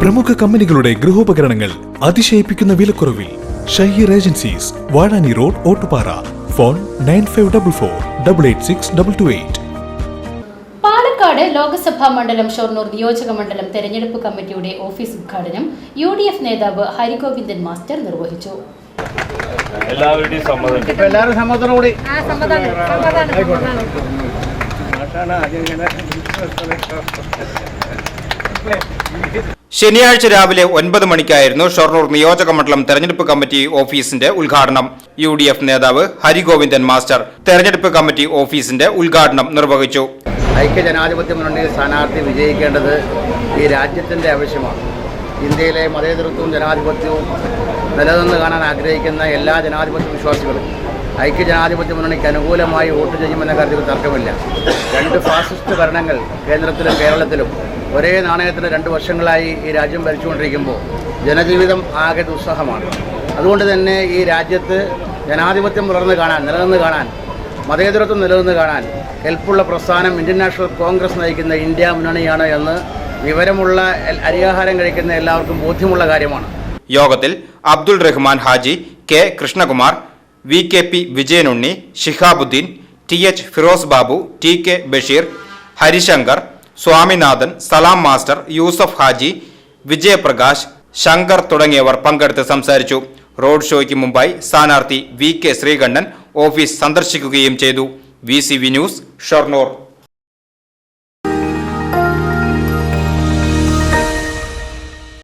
പ്രമുഖ കമ്പനികളുടെ ഗൃഹോപകരണങ്ങൾ അതിശയിപ്പിക്കുന്ന വിലക്കുറവിൽ Shaheer agencies Vazhani road Ottupara. Phone nine five double four double eight six double two eight. Palakkad Lok Sabha മണ്ഡലം ഷൊർണൂർ നിയോജക മണ്ഡലം തെരഞ്ഞെടുപ്പ് കമ്മിറ്റിയുടെ ഓഫീസ് ഉദ്ഘാടനം യു ഡി എഫ് നേതാവ് ഹരിഗോവിന്ദൻ മാസ്റ്റർ നിർവഹിച്ചു. എല്ലാവരുടെയും സമ്മതം. ഇപ്പൊ എല്ലാവരും സമ്മതത്തോടു കൂടി. ശനിയാഴ്ച രാവിലെ ഒൻപത് മണിക്കായിരുന്നു ഷൊർണൂർ നിയോജക മണ്ഡലം തെരഞ്ഞെടുപ്പ് കമ്മിറ്റി ഓഫീസിന്റെ ഉദ്ഘാടനം. യു ഡി എഫ് നേതാവ് ഹരിഗോവിന്ദൻ മാസ്റ്റർ തെരഞ്ഞെടുപ്പ് കമ്മിറ്റി ഓഫീസിന്റെ ഉദ്ഘാടനം നിർവഹിച്ചു. ഐക്യ ജനാധിപത്യ മുന്നണി സ്ഥാനാർത്ഥി വിജയിക്കേണ്ടത് ഈ രാജ്യത്തിന്റെ ആവശ്യമാണ്. ഇന്ത്യയിലെ മതേതൃത്വവും ജനാധിപത്യവും നിലനിന്ന് കാണാൻ ആഗ്രഹിക്കുന്ന എല്ലാ ജനാധിപത്യ വിശ്വാസികളും ഐക്യ ജനാധിപത്യ മുന്നണിക്ക് അനുകൂലമായി വോട്ട് ചെയ്യുമെന്ന കാര്യത്തിൽ തർക്കമില്ല. രണ്ട് ഫാസിസ്റ്റ് ഭരണങ്ങൾ കേന്ദ്രത്തിലും കേരളത്തിലും ഒരേ നാണയത്തിന് രണ്ട് വർഷങ്ങളായി ഈ രാജ്യം ഭരിച്ചുകൊണ്ടിരിക്കുമ്പോൾ ജനജീവിതം ആകെ ദുസ്സഹമാണ്. അതുകൊണ്ട് തന്നെ ഈ രാജ്യത്ത് ജനാധിപത്യം പുലർന്നു കാണാൻ നിലനിന്ന് കാണാൻ മതേതരത്വം നിലനിന്ന് കാണാൻ ഹെൽപ്പുള്ള പ്രസ്ഥാനം ഇന്ത്യൻ നാഷണൽ കോൺഗ്രസ് നയിക്കുന്ന ഇന്ത്യ മുന്നണിയാണ് എന്ന് വിവരമുള്ള അരിയാഹാരം കഴിക്കുന്ന എല്ലാവർക്കും ബോധ്യമുള്ള കാര്യമാണ്. യോഗത്തിൽ Abdul Rahman Haji K Krishnakumar V K P Vijayanunni Shihabuddin T H Firoz Babu T K Basheer Harishankar Swaminathan Salam master Yusuf Haji Vijayaprakash Shankar തുടങ്ങിയവർ പങ്കെടുത്ത് സംസാരിച്ചു. റോഡ് ഷോയ്ക്ക് മുമ്പായി സ്ഥാനാർത്ഥി വി കെ ശ്രീകണ്ഠൻ ഓഫീസ് സന്ദർശിക്കുകയും ചെയ്തു. V C V news Shoranur.